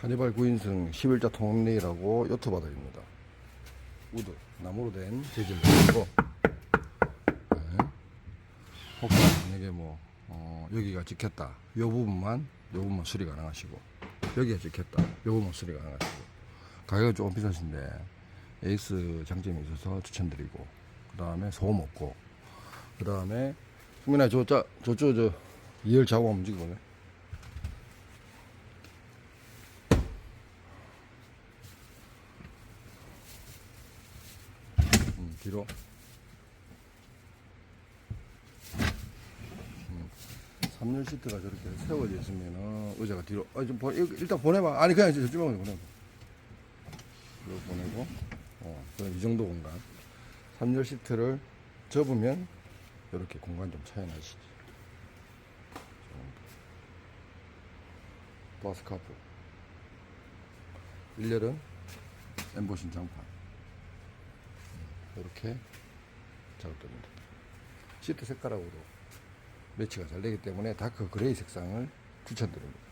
카니발 9인승 11자 통레이라고 요트 바닥입니다. 우드, 나무로 된 재질로 네. 혹시 만약에 뭐, 어, 여기가 찍혔다. 요 부분만, 요 부분만 수리 가능하시고, 여기가 찍혔다. 요 부분만 수리 가능하시고, 가격은 조금 비싸신데, 에이스 장점이 있어서 추천드리고, 그 다음에 소음 없고, 그 다음에, 승민아, 저, 자, 저쪽, 저, 2열 좌우 한번 움직여볼래? 음, 뒤로. 음, 3열 시트가 저렇게 세워져 있으면은 의자가 뒤로. 아, 좀 보, 일단 보내봐. 아니 그냥 저쪽만 보내봐. 이거 보내고. 어, 그럼 이 정도 공간. 3열 시트를 접으면 이렇게 공간 좀 차이 나시지. 바스카프. 1열은 엠보신 장판. 이렇게 작업됩니다. 시트 색깔하고도 매치가 잘 되기 때문에 다크 그레이 색상을 추천드립니다.